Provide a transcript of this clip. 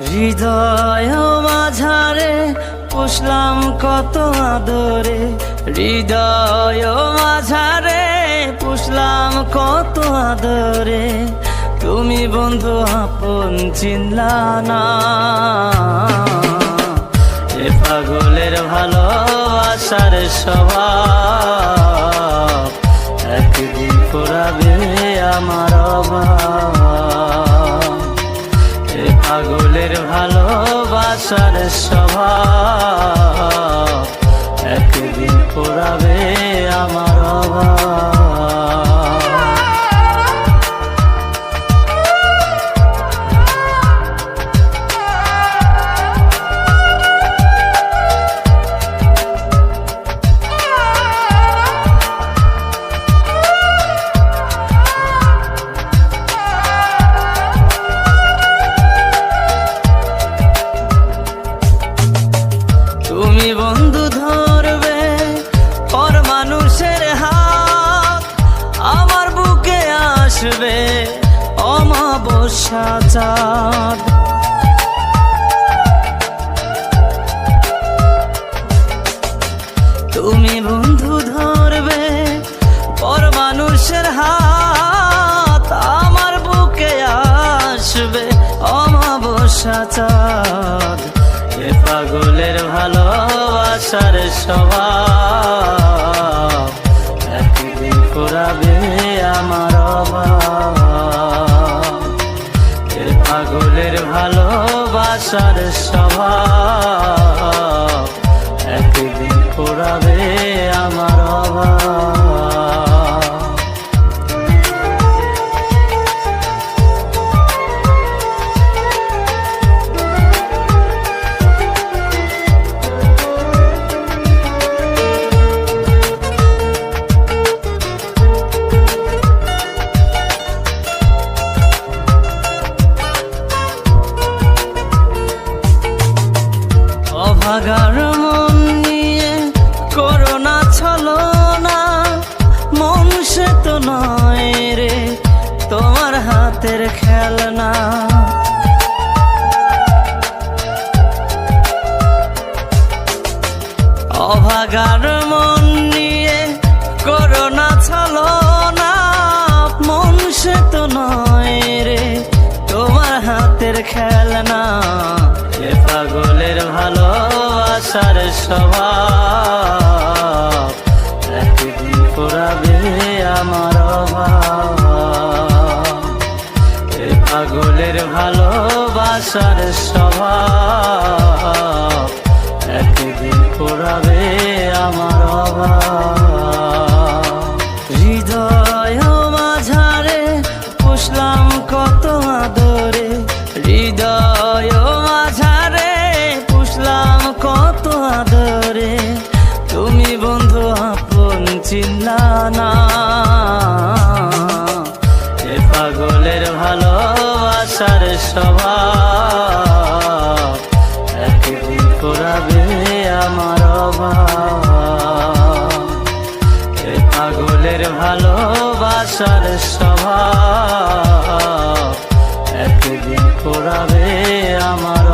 হৃদয় মাঝারে পুষলাম কত আদরে, হৃদয় মাঝারে পুষলাম কত আদরে। তুমি বন্ধু আপন চিনলা না। এ পাগলের ভালোবাসার স্বভাব, একদিন করাবে আমার অভাব। পাগলের ভালোবাসার স্বভাব। একদিন পড়াবে আসবে অমাবস্যা চাঁদ। তুমি বন্ধু ধরবে পর মানুষের হাত, আমার বুকে আসবে অমাবস্যা চাঁদ। এ পাগলের ভালোবাসার স্বভাব। ভালোবাসার স্বভাব। একদিন করাবে আমার অভাব। ছলো না মন সে তো নয় রে তোমার হাতের খেলনা। অভাগার হাতের খেলনা। এ পাগলের ভালোবাসার স্বভাব। একদিন পড়াবে আমার এ পাগলের ভালোবাসার স্বভাব। একদিন পড়াবে আমার অভাব। হৃদয় স্বভাব একদিন করাবে আমার অভাব। এ পাগলের ভালোবাসার স্বভাব একদিন করাবে আমার